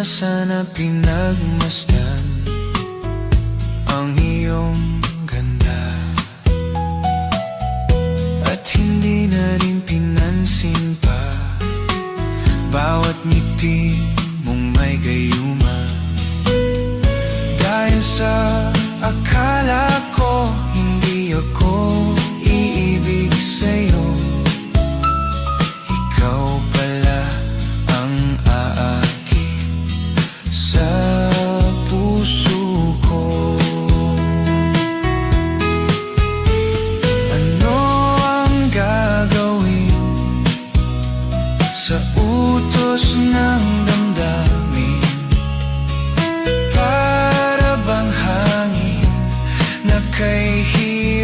na sana pinagmasdan Ang iyong ganda. At hindi na rin pinansin pa Bawat ngiti mong may gayuma. Dahil sa akala ko Hindi ako sa puso ko. Ano ang gagawin? Sa utos ng damdamin. Para bang hangin na kay hirap